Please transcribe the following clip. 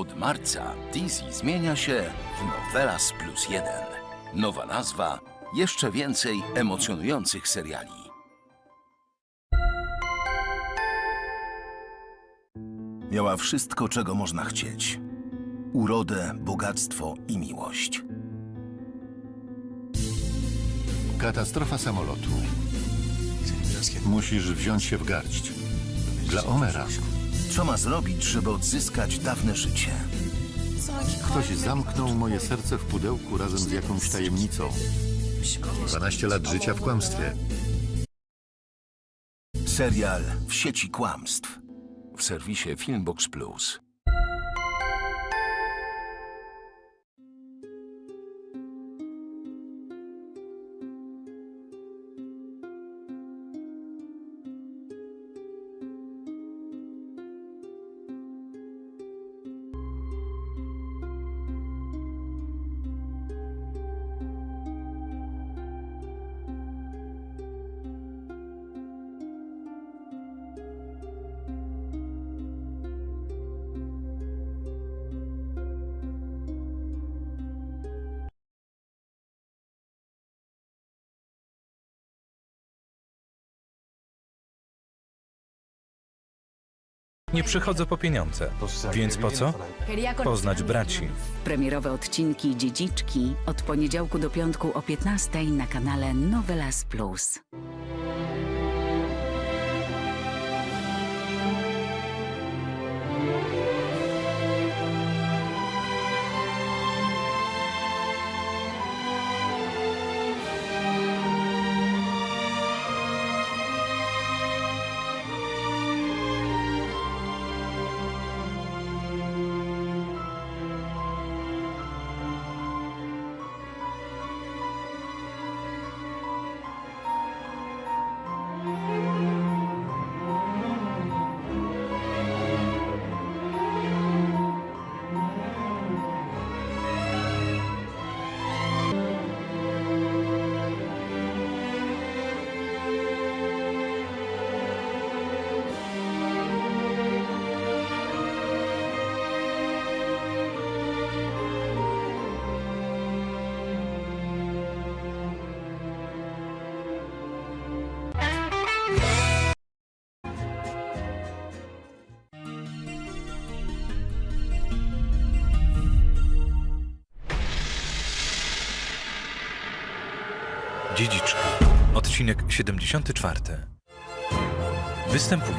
Od marca DC zmienia się w Novelas Plus 1. Nowa nazwa, jeszcze więcej emocjonujących seriali. Miała wszystko, czego można chcieć. Urodę, bogactwo i miłość. Katastrofa samolotu. Musisz wziąć się w garść. Dla Omera. Co ma zrobić, żeby odzyskać dawne życie? Ktoś zamknął moje serce w pudełku razem z jakąś tajemnicą. 12 lat życia w kłamstwie. Serial w sieci kłamstw. W serwisie Filmbox Plus. Nie przychodzę po pieniądze. Więc po co? Poznać braci. Premierowe odcinki Dziedziczki od poniedziałku do piątku o 15 na kanale Novelas Plus. Dziedziczka. Odcinek 74. Występują